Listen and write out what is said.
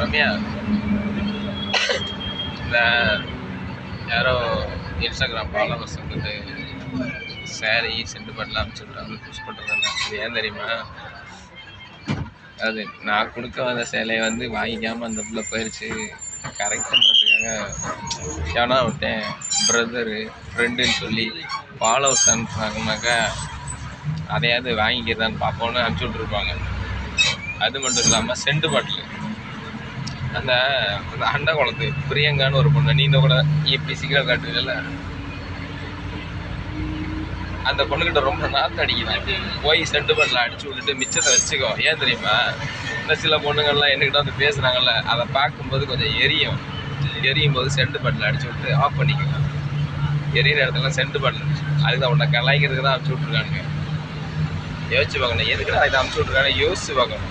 ரம்யா. இந்த யாரோ Instagram followers வந்துட்டு சேரீ சென்டிமெண்ட்லாம் அனுப்பிச்சுட்றாங்க யூஸ் பண்ணுறதில்ல அது ஏன் தெரியுமா? அது நான் கொடுக்க வந்த சேலையை வந்து வாங்கிக்காமல் அந்த பிள்ளை போயிடுச்சு கரெக்ட் பண்ணுறதுக்காக ஏன்னா விட்டேன் ப்ரதரு ஃப்ரெண்டுன்னு சொல்லி ஃபாலோவர்ஸ் அனுப்புனாங்கனாக்கா அதையாவது வாங்கிக்கிறதான்னு பார்ப்போன்னு அனுப்பிச்சி விட்ருப்பாங்க அது மட்டும் இல்லாமல் செண்டு பாட்டில் அந்த அந்த அண்டா குளத்து பிரியங்கான்னு ஒரு பொண்ணு. நீ கூட எப்படி சிகரெட் காட்டுவீங்கல்ல? அந்த பொண்ணுக்கிட்ட ரொம்ப நாத்து அடிக்கிறேன் போய் செண்டு பாட்டில் அடிச்சு விட்டுட்டு மிச்சத்தை வச்சுக்கோ. ஏன் தெரியுமா? இந்த சில பொண்ணுங்கள்லாம் என்கிட்ட வந்து பேசுகிறாங்கல்ல அதை பார்க்கும்போது கொஞ்சம் எரியும். எரியும் போது செண்டு பாட்டில் அடிச்சு விட்டு ஆஃப் பண்ணிக்கோ எரியிற இடத்துல செண்டு பாட்டில் அதுக்கு தான் உன்னை கலாய்க்கிறதுக்கு தான் அனுப்பிச்சு விட்ருக்கானுங்க யோசிச்சு பார்க்கணும். எதுக்குடா இதை அனுப்பிச்சி விட்ருக்கானு யோசிச்சு பார்க்கணும்.